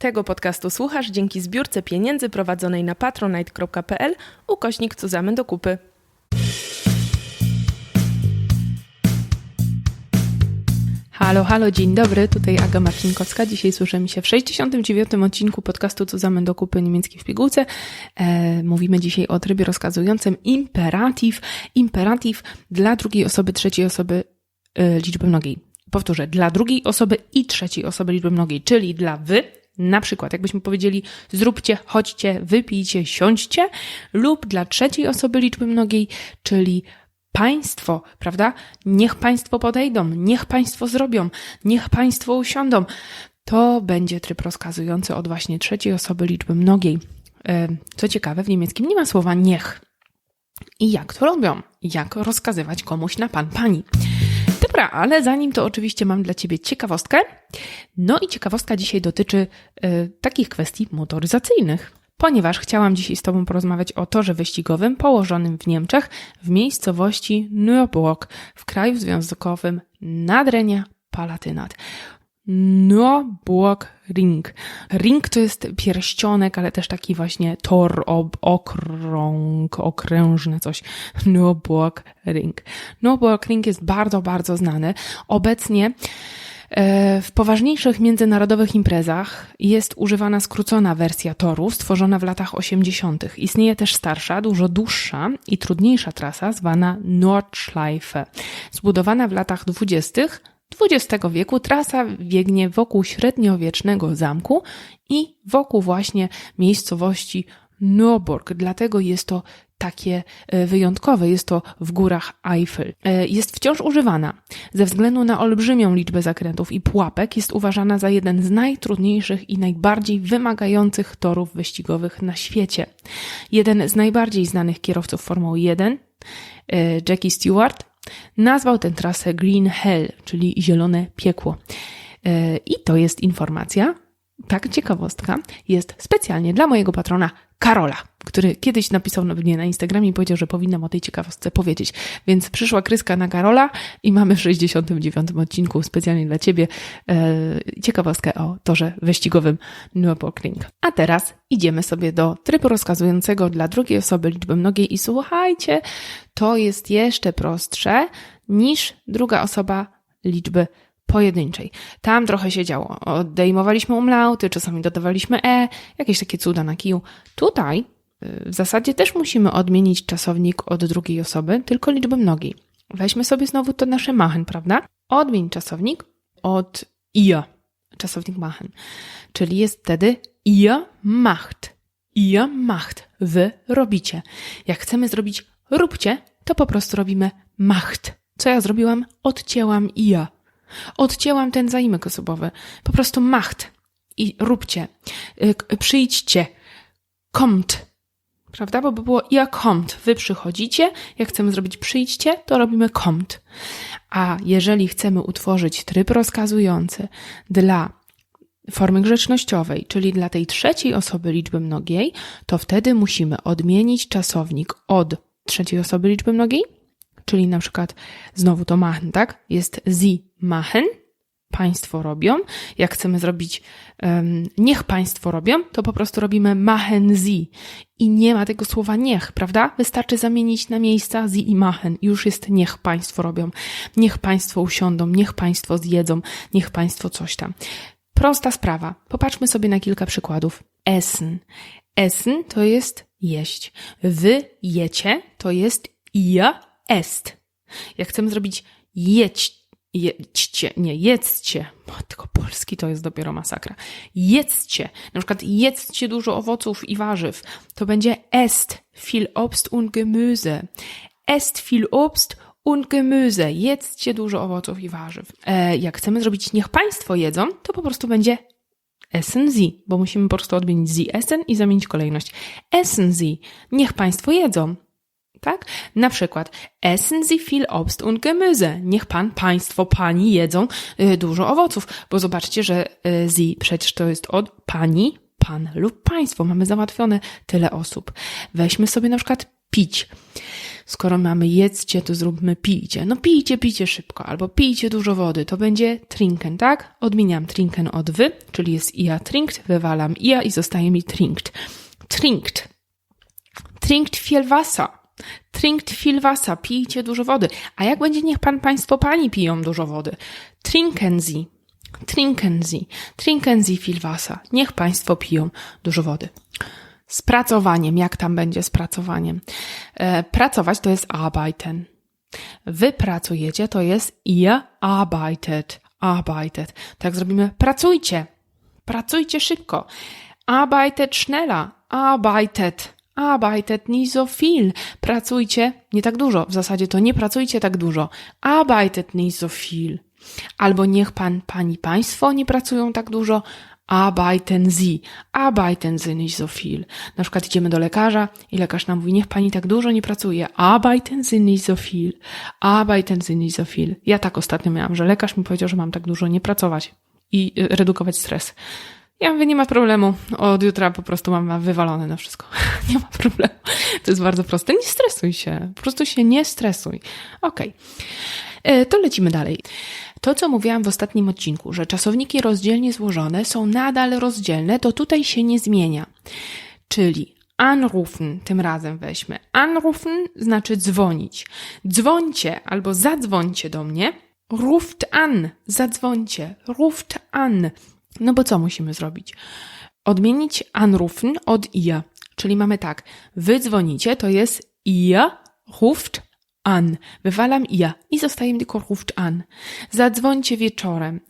Tego podcastu słuchasz dzięki zbiórce pieniędzy prowadzonej na patronite.pl ukośnik Cuzamy do kupy. Halo, halo, dzień dobry, tutaj Aga Marcinkowska. Dzisiaj słyszymy się w 69. odcinku podcastu Cuzamy do kupy niemieckiej w pigułce. E, mówimy dzisiaj o trybie rozkazującym imperatyw. Imperatyw dla drugiej osoby, trzeciej osoby e, liczby mnogiej. Powtórzę, dla drugiej osoby i trzeciej osoby liczby mnogiej, czyli dla wy, na przykład, jakbyśmy powiedzieli, zróbcie, chodźcie, wypijcie, siądźcie, lub dla trzeciej osoby liczby mnogiej, czyli państwo, prawda? Niech państwo podejdą, niech państwo zrobią, niech państwo usiądą. To będzie tryb rozkazujący od właśnie trzeciej osoby liczby mnogiej. E, co ciekawe, w niemieckim nie ma słowa niech. I jak to robią? Jak rozkazywać komuś na pan, pani? Dobra, ale zanim to oczywiście mam dla Ciebie ciekawostkę. No i ciekawostka dzisiaj dotyczy y, takich kwestii motoryzacyjnych. Ponieważ chciałam dzisiaj z Tobą porozmawiać o torze wyścigowym położonym w Niemczech w miejscowości Nürburg w kraju związkowym Nadrenia Palatynat. Nürburgring. Ring to jest pierścionek, ale też taki właśnie tor, ob, okrąg, okrężny coś. Nürburgring. Nürburgring jest bardzo, bardzo znany. Obecnie e, w poważniejszych międzynarodowych imprezach jest używana skrócona wersja toru, stworzona w latach 80. Istnieje też starsza, dużo dłuższa i trudniejsza trasa, zwana Nordschleife, zbudowana w latach 20 XX wieku trasa biegnie wokół średniowiecznego zamku i wokół właśnie miejscowości Nürburg. Dlatego jest to takie e, wyjątkowe, jest to w górach Eifel. E, jest wciąż używana. Ze względu na olbrzymią liczbę zakrętów i pułapek jest uważana za jeden z najtrudniejszych i najbardziej wymagających torów wyścigowych na świecie. Jeden z najbardziej znanych kierowców Formuły 1, e, Jackie Stewart, nazwał tę trasę Green Hell, czyli zielone piekło. E, I to jest informacja, tak ciekawostka, jest specjalnie dla mojego patrona Karola, który kiedyś napisał na mnie na Instagramie i powiedział, że powinnam o tej ciekawostce powiedzieć. Więc przyszła kryska na Karola i mamy w 69 odcinku specjalnie dla Ciebie e, ciekawostkę o torze wyścigowym Nürburgring. A teraz idziemy sobie do trybu rozkazującego dla drugiej osoby liczby mnogiej i słuchajcie, to jest jeszcze prostsze niż druga osoba liczby pojedynczej. Tam trochę się działo. Odejmowaliśmy umlauty, czasami dodawaliśmy e, jakieś takie cuda na kiju. Tutaj y, w zasadzie też musimy odmienić czasownik od drugiej osoby, tylko liczbę mnogiej. Weźmy sobie znowu to nasze machen, prawda? Odmień czasownik od ihr, czasownik machen. Czyli jest wtedy ihr macht. Ihr macht. Wy robicie. Jak chcemy zrobić róbcie, to po prostu robimy macht. Co ja zrobiłam? Odcięłam ihr. Odcięłam ten zaimek osobowy. Po prostu macht. I róbcie. Y, przyjdźcie. Kommt. Prawda? Bo by było ja kommt. Wy przychodzicie. Jak chcemy zrobić przyjdźcie, to robimy kommt. A jeżeli chcemy utworzyć tryb rozkazujący dla formy grzecznościowej, czyli dla tej trzeciej osoby liczby mnogiej, to wtedy musimy odmienić czasownik od trzeciej osoby liczby mnogiej czyli na przykład znowu to machen, tak? Jest sie machen, państwo robią. Jak chcemy zrobić um, niech państwo robią, to po prostu robimy machen sie. I nie ma tego słowa niech, prawda? Wystarczy zamienić na miejsca sie i machen. Już jest niech państwo robią. Niech państwo usiądą, niech państwo zjedzą, niech państwo coś tam. Prosta sprawa. Popatrzmy sobie na kilka przykładów. Essen. Essen to jest jeść. Wy jecie to jest ihr est. Jak chcemy zrobić jedź, jedźcie, nie jedzcie, tylko polski to jest dopiero masakra. Jedzcie, na przykład jedzcie dużo owoców i warzyw. To będzie est viel Obst und Gemüse. Est viel Obst und Gemüse. Jedzcie dużo owoców i warzyw. E, jak chcemy zrobić niech państwo jedzą, to po prostu będzie essen Sie, bo musimy po prostu odmienić Sie essen i zamienić kolejność. Essen Sie. Niech państwo jedzą tak? Na przykład essen Sie viel Obst und Gemüse. Niech pan, państwo, pani jedzą y, dużo owoców, bo zobaczcie, że y, Sie przecież to jest od pani, pan lub państwo. Mamy załatwione tyle osób. Weźmy sobie na przykład pić. Skoro mamy jedzcie, to zróbmy pijcie. No pijcie, pijcie szybko, albo pijcie dużo wody. To będzie trinken, tak? Odmieniam trinken od wy, czyli jest ia trinkt, wywalam ia i zostaje mi trinkt. Trinkt. Trinkt viel Wasser. Trinkt viel Wasser. Pijcie dużo wody. A jak będzie, niech pan, państwo, pani piją dużo wody. Trinken Sie. Trinken Sie. Trinken Sie viel Wasser. Niech państwo piją dużo wody. Z pracowaniem. Jak tam będzie z pracowaniem? E, pracować to jest arbeiten. Wy pracujecie to jest ihr arbeitet. Arbeitet. Tak zrobimy. Pracujcie. Pracujcie szybko. Arbeitet schneller. Arbeitet. Arbeitet nicht so viel. Pracujcie nie tak dużo. W zasadzie to nie pracujcie tak dużo. Arbeitet nicht so viel. Albo niech pan, pani, państwo nie pracują tak dużo. Arbeiten Sie. Arbeiten Sie nicht so viel. Na przykład idziemy do lekarza i lekarz nam mówi, niech pani tak dużo nie pracuje. Arbeiten Sie nicht so viel. Arbeiten Sie nicht so viel. Ja tak ostatnio miałam, że lekarz mi powiedział, że mam tak dużo nie pracować i y, redukować stres. Ja mówię, nie ma problemu. Od jutra po prostu mam wywalone na wszystko. nie ma problemu. To jest bardzo proste. Nie stresuj się. Po prostu się nie stresuj. Okej. Okay. To lecimy dalej. To, co mówiłam w ostatnim odcinku, że czasowniki rozdzielnie złożone są nadal rozdzielne, to tutaj się nie zmienia. Czyli anrufen, tym razem weźmy. Anrufen znaczy dzwonić. Dzwońcie albo zadzwońcie do mnie. Ruft an, zadzwońcie. Ruft an. No bo co musimy zrobić? Odmienić anrufen od ihr. Czyli mamy tak, wy dzwonicie, to jest ihr ruft an. Wywalam ihr i zostaje tylko ruft an. Zadzwońcie wieczorem.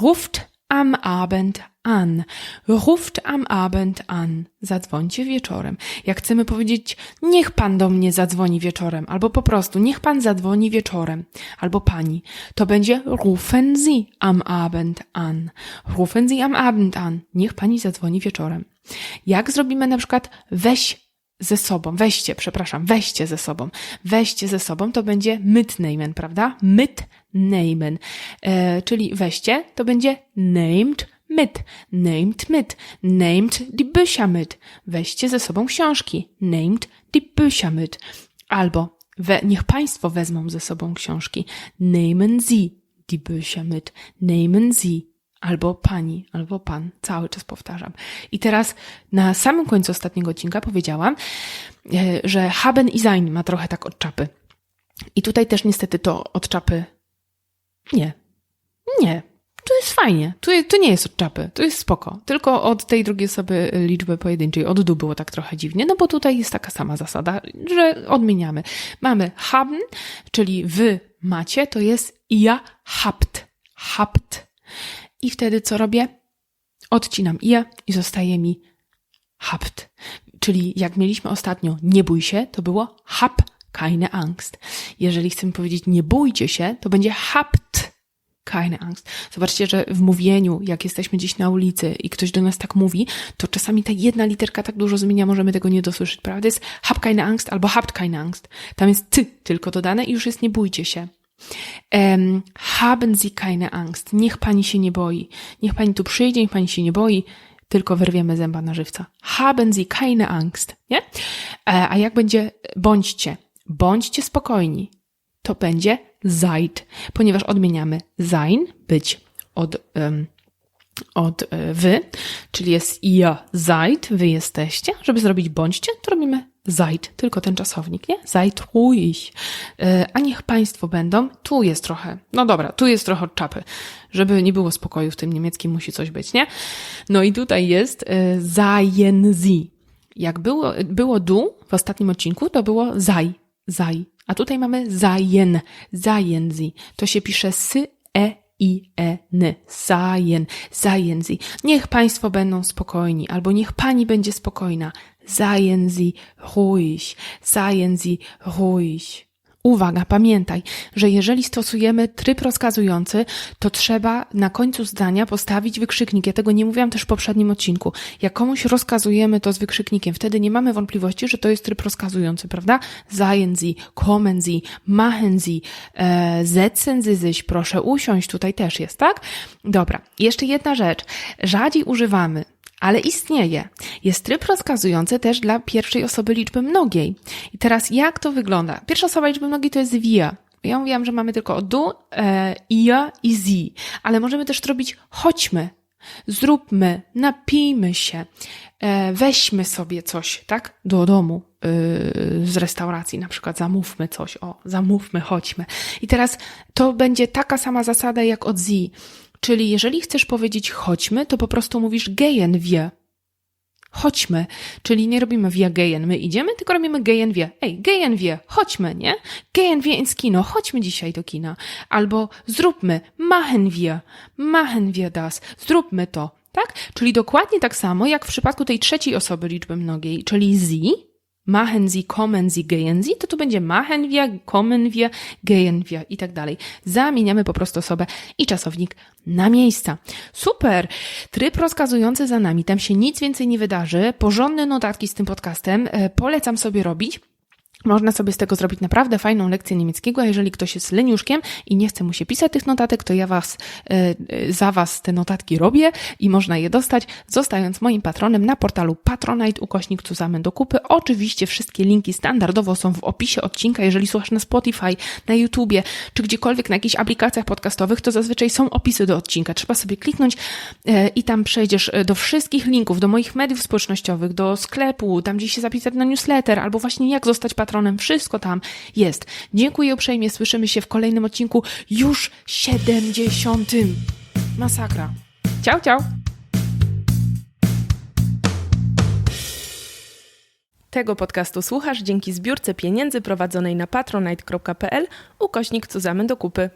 Ruft am Abend an. Ruft am Abend an. Zadzwońcie wieczorem. Jak chcemy powiedzieć, niech pan do mnie zadzwoni wieczorem, albo po prostu, niech pan zadzwoni wieczorem, albo pani, to będzie rufen Sie am Abend an. Rufen Sie am Abend an. Niech pani zadzwoni wieczorem. Jak zrobimy na przykład weź ze sobą, weźcie, przepraszam, weźcie ze sobą. Weźcie ze sobą to będzie mitnehmen, prawda? Mitnehmen. E, czyli weźcie to będzie named mit, named mit, named die Bücher mit. Weźcie ze sobą książki, named die Bücher mit. Albo we, niech Państwo wezmą ze sobą książki, nehmen Sie die Bücher mit, nehmen Sie albo pani, albo pan. Cały czas powtarzam. I teraz na samym końcu ostatniego odcinka powiedziałam, e, że haben i sein ma trochę tak od czapy. I tutaj też niestety to od czapy nie. Nie. To jest fajnie. To nie jest od czapy. To jest spoko. Tylko od tej drugiej osoby liczby pojedynczej, od du było tak trochę dziwnie, no bo tutaj jest taka sama zasada, że odmieniamy. Mamy haben, czyli wy macie, to jest ja habt. Habt. I wtedy co robię? Odcinam je i zostaje mi habt. Czyli jak mieliśmy ostatnio nie bój się, to było hab keine Angst. Jeżeli chcemy powiedzieć nie bójcie się, to będzie habt keine Angst. Zobaczcie, że w mówieniu, jak jesteśmy gdzieś na ulicy i ktoś do nas tak mówi, to czasami ta jedna literka tak dużo zmienia, możemy tego nie dosłyszeć, prawda? Jest hab keine Angst albo habt keine Angst. Tam jest ty tylko dodane i już jest nie bójcie się. Um, haben Sie keine Angst. Niech pani się nie boi. Niech pani tu przyjdzie, niech pani się nie boi, tylko wyrwiemy zęba na żywca. Haben Sie keine Angst. Nie? E, a jak będzie bądźcie? Bądźcie spokojni. To będzie seid, ponieważ odmieniamy sein, być od, od e, wy, czyli jest ihr seid, wy jesteście. Żeby zrobić bądźcie, to robimy seid, tylko ten czasownik, nie? Seid ruhig. E, a niech państwo będą, tu jest trochę, no dobra, tu jest trochę czapy. Żeby nie było spokoju w tym niemieckim, musi coś być, nie? No i tutaj jest seien sie. Jak było, było du w ostatnim odcinku, to było sei, sei. A tutaj mamy seien, seien sie. To się pisze sy, e, i, e, n. Seien sie. Niech państwo będą spokojni, albo niech pani będzie spokojna. Seien Sie ruhig, seien Sie ruhig. Uwaga, pamiętaj, że jeżeli stosujemy tryb rozkazujący, to trzeba na końcu zdania postawić wykrzyknik. Ja tego nie mówiłam też w poprzednim odcinku. Jak komuś rozkazujemy to z wykrzyknikiem, wtedy nie mamy wątpliwości, że to jest tryb rozkazujący, prawda? Seien Sie, kommen Sie, machen Sie, e, setzen Sie sich, proszę usiąść, tutaj też jest, tak? Dobra, jeszcze jedna rzecz. Rzadziej używamy Ale istnieje. Jest tryb rozkazujący też dla pierwszej osoby liczby mnogiej. I teraz jak to wygląda? Pierwsza osoba liczby mnogiej to jest wir. Ja mówiłam, że mamy tylko du, e, ihr i sie, ale możemy też robić chodźmy, zróbmy, napijmy się, e, weźmy sobie coś, tak? Do domu, yy, z restauracji, na przykład zamówmy coś, o, zamówmy, chodźmy. I teraz to będzie taka sama zasada jak od sie, czyli jeżeli chcesz powiedzieć chodźmy, to po prostu mówisz gehen wir. Chodźmy, czyli nie robimy wir gehen, my idziemy, tylko robimy gehen wir. Ej, gehen wir, chodźmy, nie? Gehen wir ins Kino, chodźmy dzisiaj do kina. Albo zróbmy, machen wir, machen wir das, zróbmy to, tak? Czyli dokładnie tak samo jak w przypadku tej trzeciej osoby liczby mnogiej, czyli sie, machen sie, kommen sie, gehen sie, to tu będzie machen wir, kommen wir, gehen wir i tak dalej. Zamieniamy po prostu osobę i czasownik na miejsca. Super! Tryb rozkazujący za nami, tam się nic więcej nie wydarzy. Porządne notatki z tym podcastem e, polecam sobie robić. Można sobie z tego zrobić naprawdę fajną lekcję niemieckiego, a jeżeli ktoś jest leniuszkiem i nie chce mu się pisać tych notatek, to ja was, e, za was te notatki robię i można je dostać, zostając moim patronem na portalu Patronite ukośnik Cuzamen do kupy. Oczywiście wszystkie linki standardowo są w opisie odcinka, jeżeli słuchasz na Spotify, na YouTubie, czy gdziekolwiek na jakichś aplikacjach podcastowych, to zazwyczaj są opisy do odcinka. Trzeba sobie kliknąć e, i tam przejdziesz e, do wszystkich linków, do moich mediów społecznościowych, do sklepu, tam gdzie się zapisać na newsletter, albo właśnie jak zostać patronem. Wszystko tam jest. Dziękuję uprzejmie. Słyszymy się w kolejnym odcinku już 70. Masakra. Ciao, ciao. Tego podcastu słuchasz dzięki zbiórce pieniędzy prowadzonej na patronite.pl ukośnik Cuzamen do kupy.